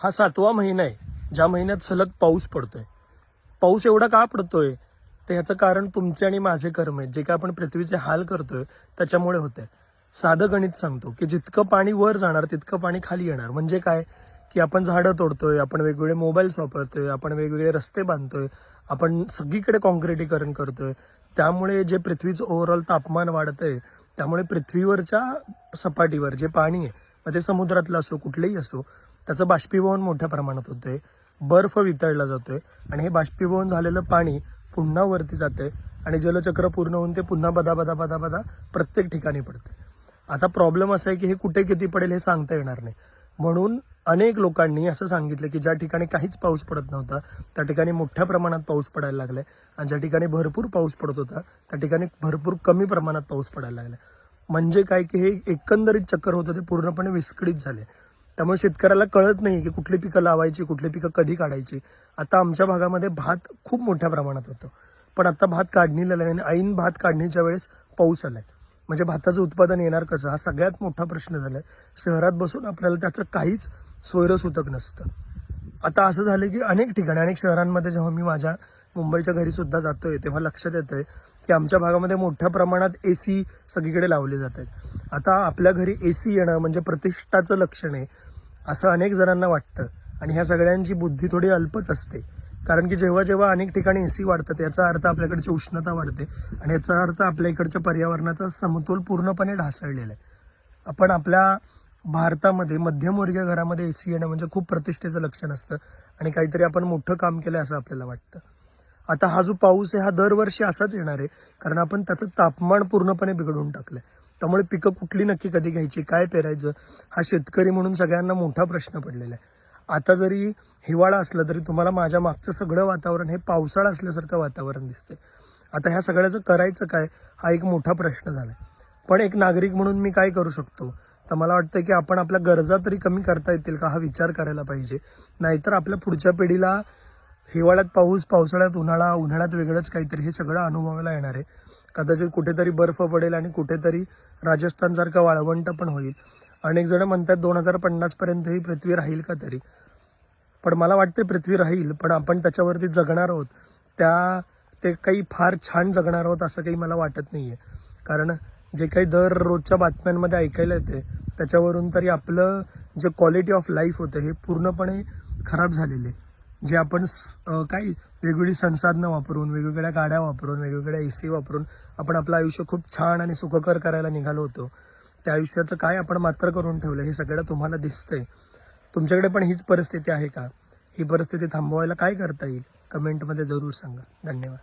हा सातवा महिना आहे. ज्या महिन्यात सलग पाऊस पडतोय. पाऊस एवढा का पडतोय? तर ह्याचं कारण तुमचे आणि माझे कर्म आहेत. जे काय आपण पृथ्वीचे हाल करतोय त्याच्यामुळे होते साधं गणित सांगतो की जितकं पाणी वर जाणार तितकं पाणी खाली येणार. म्हणजे काय? की आपण झाडं तोडतोय आपण वेगवेगळे मोबाईल्स वापरतोय आपण वेगवेगळे रस्ते बांधतोय आपण सगळीकडे कॉन्क्रिटीकरण करतोय. त्यामुळे जे पृथ्वीचं ओव्हरऑल तापमान वाढतंय त्यामुळे पृथ्वीवरच्या सपाटीवर जे पाणी आहे मग ते समुद्रातलं असो कुठलंही असो त्याचं बाष्पीभवन मोठ्या प्रमाणात होतंय. बर्फ वितळला जातोय आणि हे बाष्पीभवन झालेलं पाणी पुन्हा वरती जाते आणि जलचक्र पूर्ण होऊन ते पुन्हा बदा बदा बदा बदा प्रत्येक ठिकाणी पडते आता प्रॉब्लेम असा आहे की हे कुठे किती पडेल हे सांगता येणार नाही. म्हणून अनेक लोकांनी असं सांगितलं की ज्या ठिकाणी काहीच पाऊस पडत नव्हता त्या ठिकाणी मोठ्या प्रमाणात पाऊस पडायला लागलाय आणि ज्या ठिकाणी भरपूर पाऊस पडत होता त्या ठिकाणी भरपूर कमी प्रमाणात पाऊस पडायला लागलाय. म्हणजे काय की हे एकंदरीत चक्कर होतं ते पूर्णपणे विस्कळीत झाले त्यामुळे शेतकऱ्याला कळत नाही की कुठली पिकं लावायची कुठली पिकं कधी काढायची. आता आमच्या भागामध्ये भात खूप मोठ्या प्रमाणात होतं. पण आता भात काढणीला आहे आणि ऐन भात काढणीच्या वेळेस पाऊस आला आहे म्हणजे भाताचं उत्पादन येणार कसं? हा सगळ्यात मोठा प्रश्न झाला आहे शहरात बसून आपल्याला त्याचं काहीच सोयरसूतक नसतं. आता असं झालं की अनेक ठिकाणी अनेक शहरांमध्ये जेव्हा मी माझ्या मुंबईच्या घरीसुद्धा जातो जातोय तेव्हा लक्षात येतं आहे की आमच्या भागामध्ये मोठ्या प्रमाणात ए सी सगळीकडे लावले जात आहेत आता आपल्या घरी ए सी येणं म्हणजे प्रतिष्ठाचं लक्षण आहे. असं अनेक जणांना वाटतं. आणि ह्या सगळ्यांची बुद्धी थोडी अल्पच असते. कारण की जेव्हा जेव्हा अनेक ठिकाणी ए सी वाढतात याचा अर्थ आपल्याकडची उष्णता वाढते आणि याचा अर्थ आपल्या इकडच्या पर्यावरणाचा समतोल पूर्णपणे ढासळलेला आहे. आपण आपल्या भारतामध्ये मध्यमवर्गीय घरामध्ये ए सी येणं म्हणजे खूप प्रतिष्ठेचं लक्षण असतं आणि काहीतरी आपण मोठं काम केलं असं आपल्याला वाटतं. आता हा जो पाऊस आहे हा दरवर्षी असाच येणार आहे कारण आपण त्याचं तापमान पूर्णपणे बिघडवून आहे त्यामुळे पिकं कुठली नक्की कधी घ्यायची काय पेरायचं हा शेतकरी म्हणून सगळ्यांना मोठा प्रश्न पडलेला आहे. आता जरी हिवाळा असलं तरी तुम्हाला माझ्या मागचं सगळं वातावरण हे पावसाळा असल्यासारखं वातावरण दिसते आता ह्या सगळ्याचं करायचं काय हा एक मोठा प्रश्न झालाय. पण एक नागरिक म्हणून मी काय करू शकतो? तर मला वाटतं की आपण आपल्या गरजा तरी कमी करता येतील का हा विचार करायला पाहिजे. नाहीतर आपल्या पुढच्या पिढीला हिवाळ्यात पाऊस पावसाळ्यात उन्हाळा उन्हाळ्यात वेगळंच काहीतरी हे सगळं अनुभवायला येणार आहे. कदाचित कुठेतरी बर्फ पडेल आणि कुठेतरी राजस्थानसारखं वाळवंट पण होईल. अनेक जण म्हणतात दोन हजार पन्नासपर्यंत ही पृथ्वी राहील का तरी. पण मला वाटते पृथ्वी राहील पण आपण त्याच्यावरती जगणार आहोत. त्या ते काही फार छान जगणार आहोत असं काही मला वाटत नाही आहे कारण जे काही दररोजच्या बातम्यांमध्ये ऐकायला येते त्याच्यावरून तरी आपलं जे क्वालिटी ऑफ लाईफ होतं हे पूर्णपणे खराब झालेले जे आपण स- काही वेगवेगळी संसाधनं वापरून वेगवेगळ्या गाड्या वापरून वेगवेगळ्या ए सी वापरून आपण आपलं आयुष्य खूप छान आणि सुखकर करायला निघालो होतो. त्या आयुष्याचं काय आपण मात्र करून ठेवलं हे सगळं तुम्हाला दिसतंय. तुमच्याकडे पण हीच परिस्थिती आहे का? ही परिस्थिती थांबवायला काय करता येईल? कमेंटमध्ये जरूर सांगा. धन्यवाद.